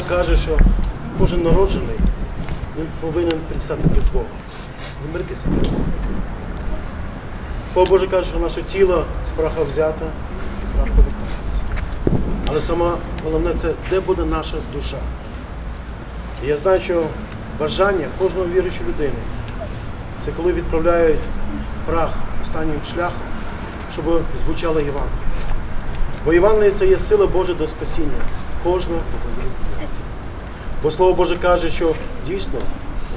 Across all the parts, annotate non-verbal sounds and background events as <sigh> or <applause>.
Боже каже, що кожен народжений він повинен Богом. Змиритися. перед Богом. Слово Боже каже, що наше тіло з праха взято, прах повертається. Але саме головне це де буде наша душа. І я знаю, що бажання кожного віруючої людини це коли відправляють прах останнім шляхом, щоб звучало Євангеліє. Бо Євангеліє це є сила Божа до спасіння кожного. хто повірить в нього. Бо Слово Боже каже, що дійсно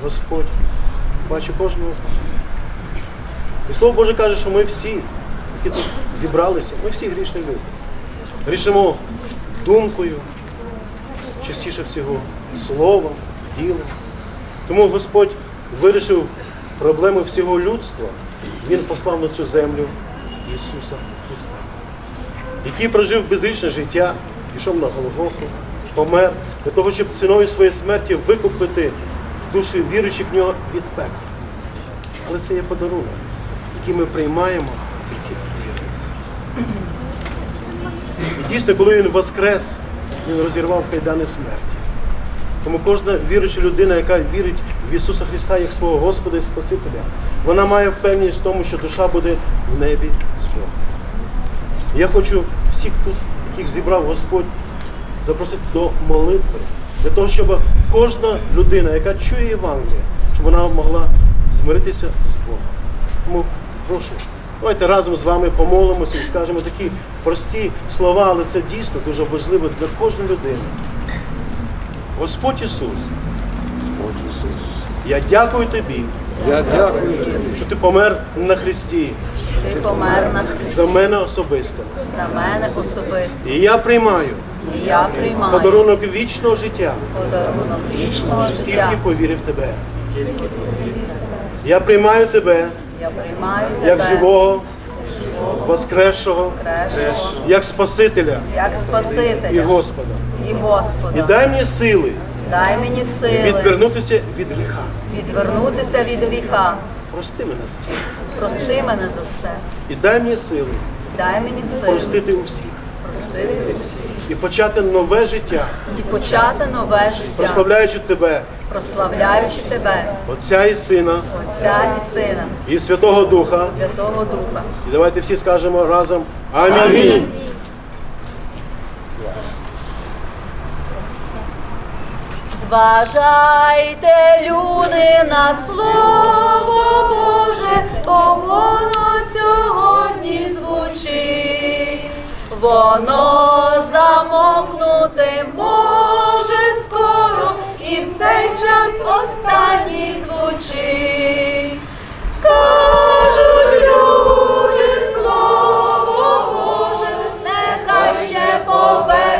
Господь бачить кожного з нас. І Слово Боже каже, що ми всі, які тут зібралися, ми всі грішні люди. Грішимо думкою, частіше всього словом, ділом. Тому Господь вирішив проблеми всього людства. Він послав на цю землю Ісуса Христа, який прожив безрічне життя, пішов на Голгофу, помер для того, щоб ціною своєї смерті викупити душі віруючих в нього від пекла. Але це є подарунок, який ми приймаємо тільки вірою. І дійсно, коли він воскрес, він розірвав кайдани смерті. Тому кожна віруюча людина, яка вірить в Ісуса Христа як свого Господа і Спасителя, вона має впевненість в тому, що душа буде в небі з Богом. Я хочу всіх тут, яких зібрав Господь, запросити до молитви, для того, щоб кожна людина, яка чує Євангеліє, щоб вона могла змиритися з Богом. Тому прошу, давайте разом з вами помолимося і скажемо такі прості слова, але це дійсно дуже важливо для кожної людини. Господь Ісус, Господь Ісус. я дякую Тобі, Я дякую тобі, що Ти помер на Христі Ти помер на Христі за мене особисто. за мене особисто. І я приймаю І я приймаю подарунок вічного життя, подарунок вічного тільки життя. повірив в Тебе. Я приймаю Тебе Я приймаю як живого, воскресшого, кращого, як Спасителя як і Господа. і І дай мені сили Дай мені сили відвернутися від гріха. відвернутися від гріха. Прости мене за все. Прости мене за все. І дай мені сили Дай мені сили простити усіх. І почати нове життя, і почати нове життя, прославляючи Тебе, прославляючи тебе, Отця і Сина, Отця і Сина, і Святого Духа. Святого Духа. І давайте всі скажемо разом Амінь. Зважайте, люди, на слово Боже, бо воно сьогодні звучить, воно замокнути може скоро, і в цей час останній звучить. Скажуть люди слово Боже, нехай ще повернеться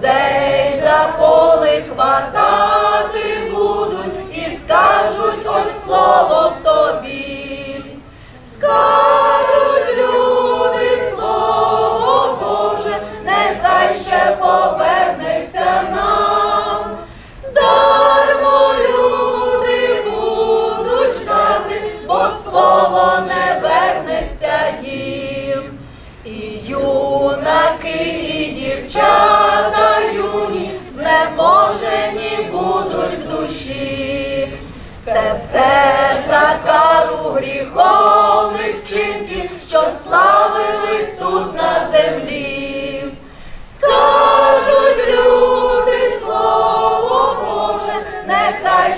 Людей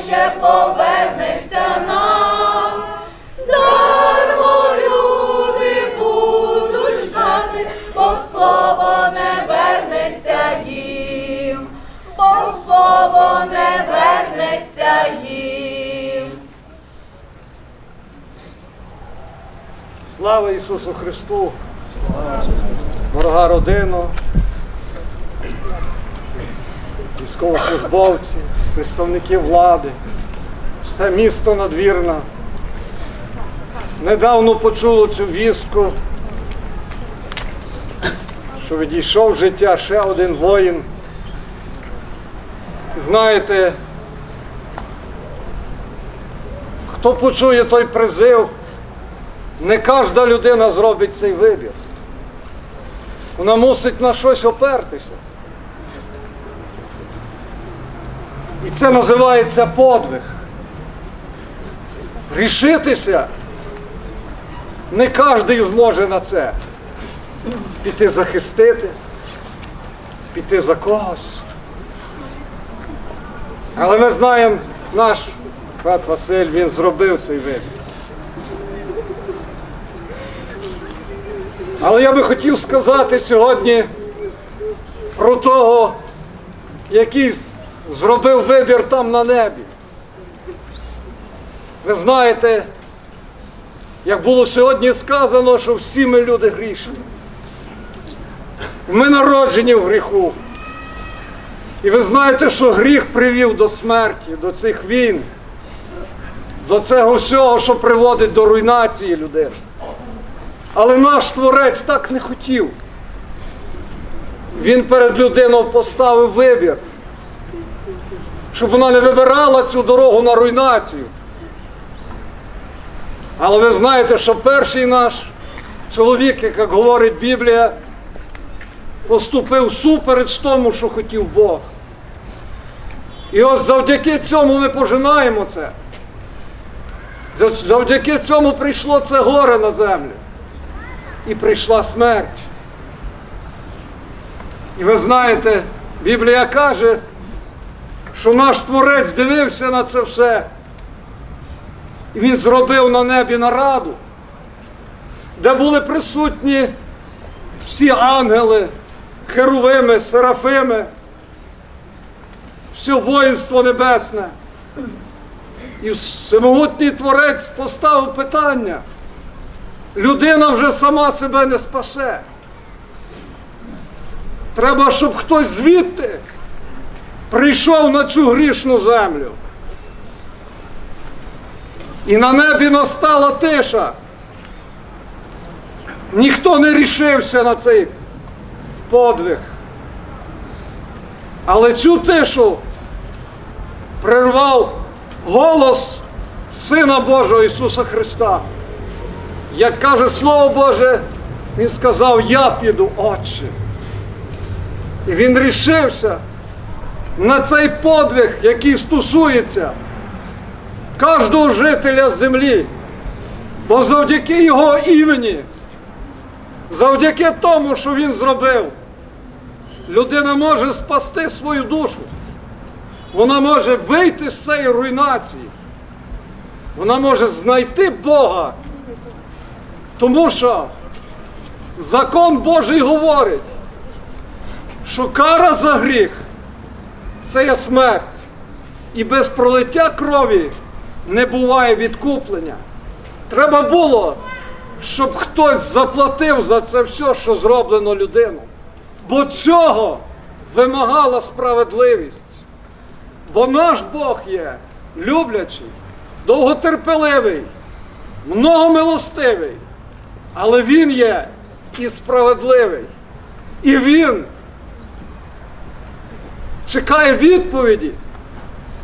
ще повернеться нам, дармо люди будуть ждати, бо слово не вернеться їм, бо слово не вернеться їм. Слава Ісусу Христу! Дорога родина, військовослужбовці представники влади, все місто надвірна. Недавно почуло цю вістку, що відійшов життя ще один воїн. Знаєте, хто почує той призив, не кожна людина зробить цей вибір. Вона мусить на щось опертися. І це називається подвиг. Рішитися не кожен зможе на це. Піти захистити, піти за когось. Але ми знаємо, наш брат Василь, він зробив цей вибір. Але я би хотів сказати сьогодні про того, який зробив вибір там на небі. Ви знаєте, як було сьогодні сказано, що всі ми люди грішні. Ми народжені в гріху. І ви знаєте, що гріх привів до смерті, до цих війн, до цього всього, що приводить до руйнації людини. Але наш творець так не хотів. Він перед людиною поставив вибір, щоб вона не вибирала цю дорогу на руйнацію. Але ви знаєте, що перший наш чоловік, як говорить Біблія, поступив супереч тому, що хотів Бог. І ось завдяки цьому ми пожинаємо це. Завдяки цьому прийшло це горе на землю. І прийшла смерть. І ви знаєте, Біблія каже, що наш Творець дивився на це все. І він зробив на небі нараду, де були присутні всі ангели, херовими, серафими, все воїнство небесне. І всемогутній творець поставив питання. Людина вже сама себе не спасе. Треба, щоб хтось звідти прийшов на цю грішну землю. І на небі настала тиша. Ніхто не рішився на цей подвиг. Але цю тишу прервав голос Сина Божого Ісуса Христа. Як каже Слово Боже, Він сказав, я піду, Отче. І він рішився на цей подвиг, який стосується кожного жителя землі. Бо завдяки його імені, завдяки тому, що він зробив, людина може спасти свою душу. Вона може вийти з цієї руйнації. Вона може знайти Бога. Тому що закон Божий говорить, що кара за гріх це є смерть. І без пролиття крові не буває відкуплення. Треба було, щоб хтось заплатив за це все, що зроблено людину. Бо цього вимагала справедливість. Бо наш Бог є люблячий, довготерпеливий, многомилостивий, але Він є і справедливий. І Він чекає відповіді,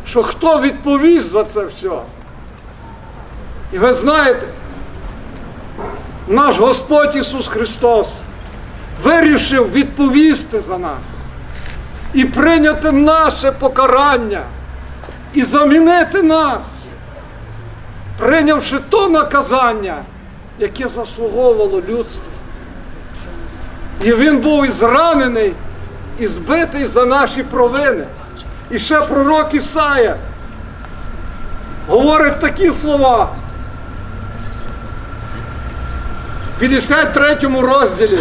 що хто відповість за це все. І ви знаєте, наш Господь Ісус Христос вирішив відповісти за нас і прийняти наше покарання, і замінити нас, прийнявши то наказання, яке заслуговувало людство. І він був і зранений, і збитий за наші провини. І ще пророк Ісая говорить такі слова. В 53 розділі,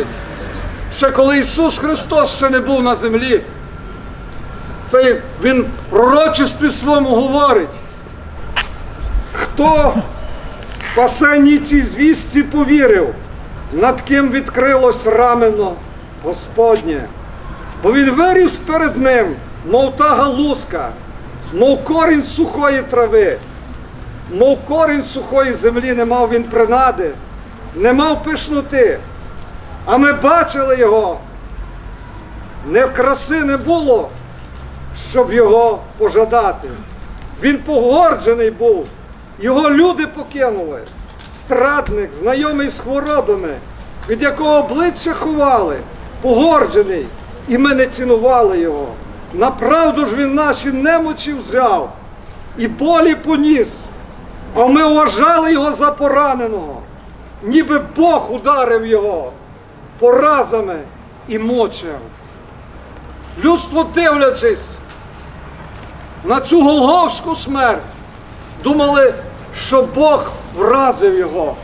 ще коли Ісус Христос ще не був на землі, це Він в пророчестві своєму говорить, хто спасенній цій звістці повірив, над ким відкрилось рамено Господнє. Бо він виріс перед ним, мов та галузка, мов корінь сухої трави, мов корінь сухої землі не мав він принади, не мав пишноти. А ми бачили його. Не краси не було, щоб його пожадати. Він погорджений був, його люди покинули. Страдник, знайомий з хворобами, від якого обличчя ховали, погорджений, і ми не цінували його. Направду ж він наші немочі взяв і болі поніс, а ми вважали його за пораненого, ніби Бог ударив його поразами і мочив. Людство, дивлячись на цю голговську смерть, думали, що Бог вразив його.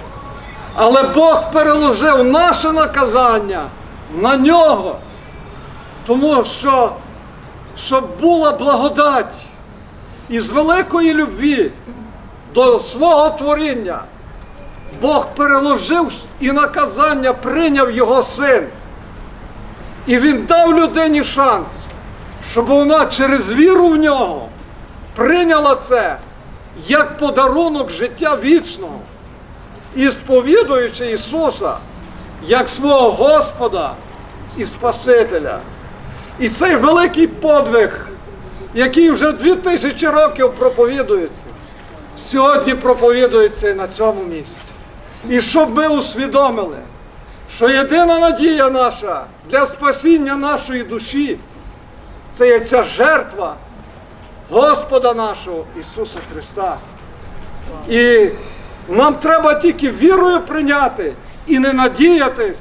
Але Бог переложив наше наказання на нього, тому що щоб була благодать із великої любві до свого творіння, Бог переложив і наказання прийняв його син. І він дав людині шанс, щоб вона через віру в нього прийняла це як подарунок життя вічного і сповідуючи Ісуса як свого Господа і Спасителя. І цей великий подвиг, який вже дві тисячі років проповідується, сьогодні проповідується і на цьому місці. І щоб ми усвідомили, що єдина надія наша для спасіння нашої душі це є ця жертва Господа нашого Ісуса Христа. І нам треба тільки вірою прийняти і не надіятись,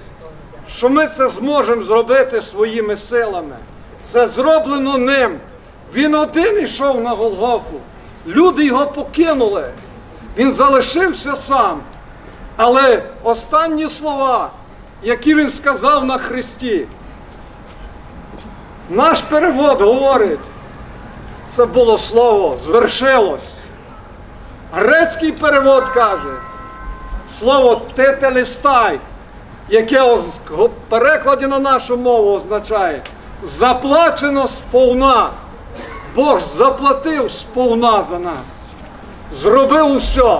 що ми це зможемо зробити своїми силами. Це зроблено ним. Він один йшов на Голгофу. Люди його покинули. Він залишився сам. Але останні слова, які він сказав на Христі, наш перевод говорить, це було слово звершилось. Грецький перевод каже, слово тетелістай, яке в перекладі на нашу мову означає заплачено сповна. Бог заплатив сповна за нас. Зробив усе.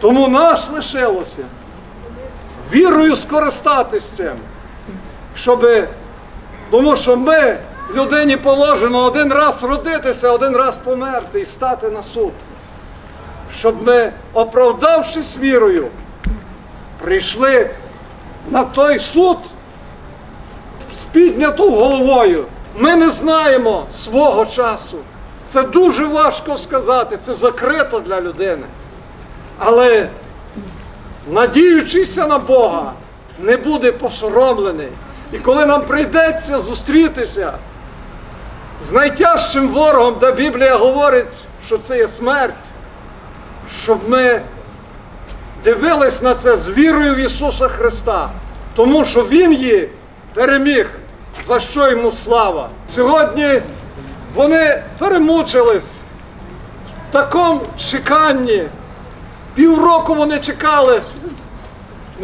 Тому нас лишилося вірою скористатись цим, щоб, тому що ми людині положено один раз родитися, один раз померти і стати на суд. Щоб ми, оправдавшись вірою, прийшли на той суд з піднятою головою. Ми не знаємо свого часу. Це дуже важко сказати, це закрито для людини. Але надіючися на Бога, не буде посоромлений. І коли нам прийдеться зустрітися з найтяжчим ворогом, де Біблія говорить, що це є смерть, щоб ми дивились на це з вірою в Ісуса Христа, тому що Він її переміг, за що йому слава. Сьогодні вони перемучились в такому чеканні. Півроку вони чекали,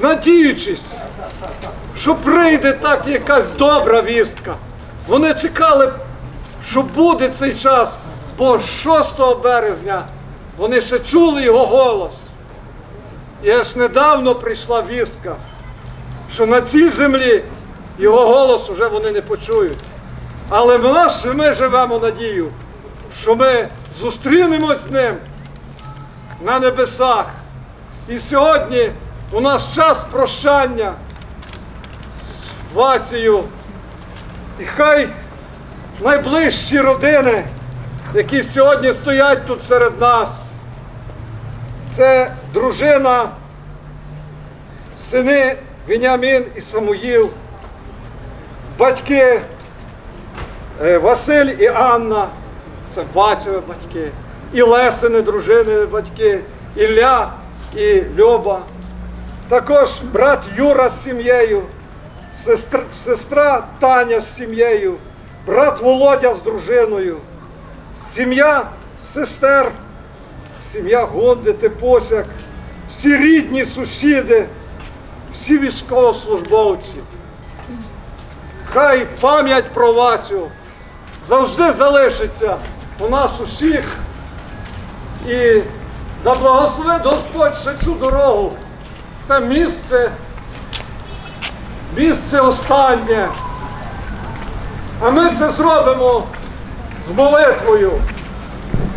надіючись, що прийде так якась добра вістка. Вони чекали, що буде цей час, бо 6 березня вони ще чули його голос. І аж недавно прийшла вістка, що на цій землі його голос вже вони не почують. Але нас ми живемо надію, що ми зустрінемось з ним на небесах. І сьогодні у нас час прощання з Васією. І хай найближчі родини, які сьогодні стоять тут серед нас, це дружина, сини Веніамін і Самуїл, батьки е, Василь і Анна, це Васєві батьки, і Лесини, дружини батьки, Ілля і Льоба. Також брат Юра з сім'єю, сестра, сестра Таня з сім'єю, брат Володя з дружиною, сім'я сестер, сім'я Гонди, Тепосяк, всі рідні, сусіди, всі військовослужбовці. Хай пам'ять про Васю завжди залишиться у нас усіх. І да благословить Господь ще цю дорогу, те місце, місце останнє. А ми це зробимо з молитвою.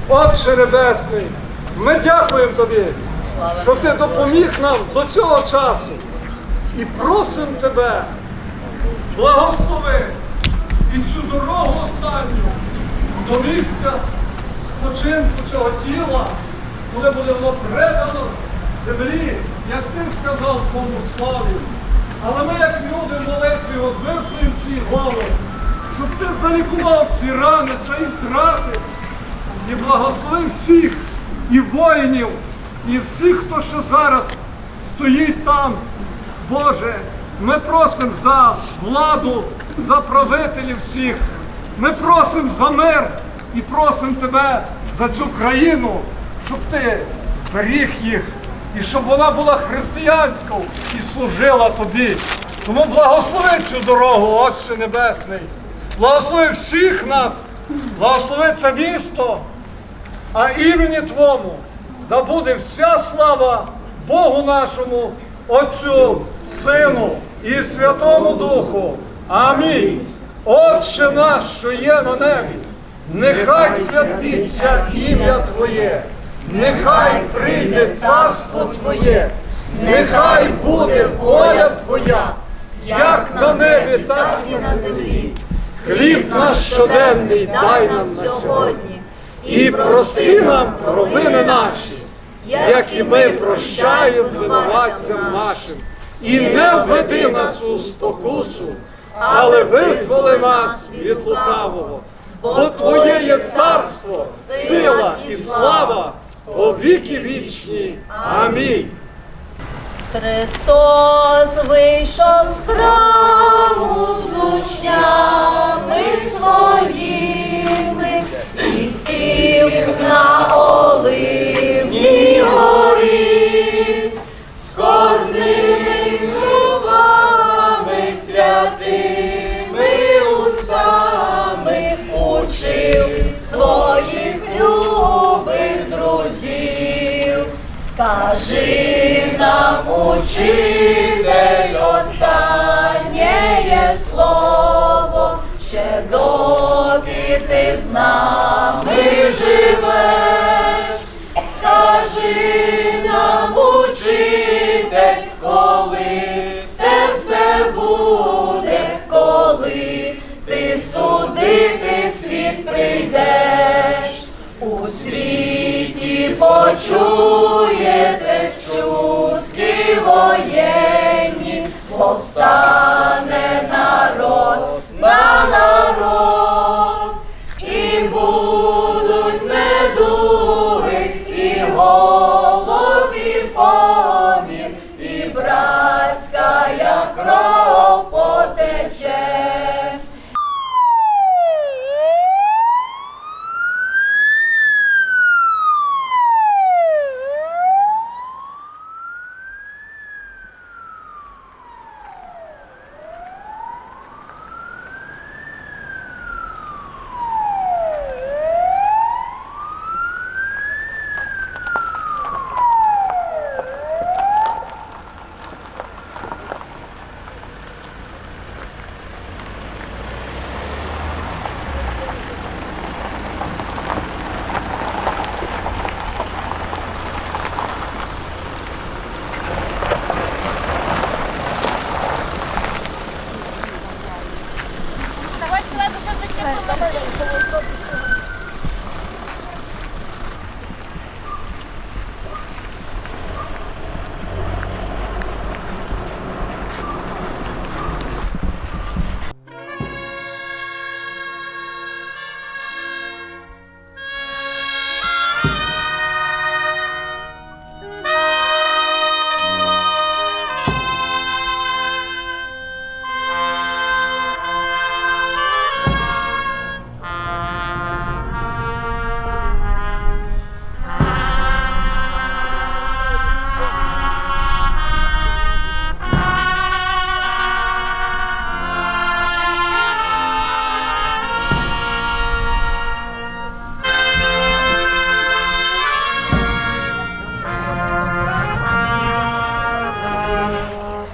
Отче Небесний, ми дякуємо Тобі, що Ти допоміг нам до цього часу. І просимо Тебе, благослови і цю дорогу останню до місця спочинку цього тіла, коли буде воно предано землі, як ти сказав твоєму славі. Але ми, як люди молитві, возвишуємо всі голови, щоб ти залікував ці рани, ці втрати і благословив всіх і воїнів, і всіх, хто ще зараз стоїть там. Боже, ми просимо за владу, за правителів всіх. Ми просимо за мир і просимо тебе за цю країну, щоб ти зберіг їх і щоб вона була християнською і служила тобі. Тому благослови цю дорогу, Отче Небесний. Благослови всіх нас, благослови це місто, а імені Твому да буде вся слава Богу нашому, Отцю, Сину і Святому Духу. Амінь. Отче наш, що є на небі, нехай святиться ім'я Твоє, нехай прийде царство Твоє, нехай буде воля Твоя, як на небі, так і на землі. Хліб наш щоденний дай нам на сьогодні. І прости нам провини наші, як і ми прощаємо винуватцям нашим. І не введи нас у спокусу, але визволи нас від лукавого. Бо Твоє є царство, сила і слава о віки вічні. Амінь. Христос вийшов з храму з учнями своїми сів на оливній горі, скорбний словами святими устами учив своїх любих друзів. Скажи нам, учитель, останнє слово, ще доки ти з нами живеш, скажи нам, учитель, коли те все буде, коли ти судити світ прийдеш, у світі почуєте чутки воєнні, повстане народ на народ.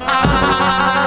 Ah. <laughs>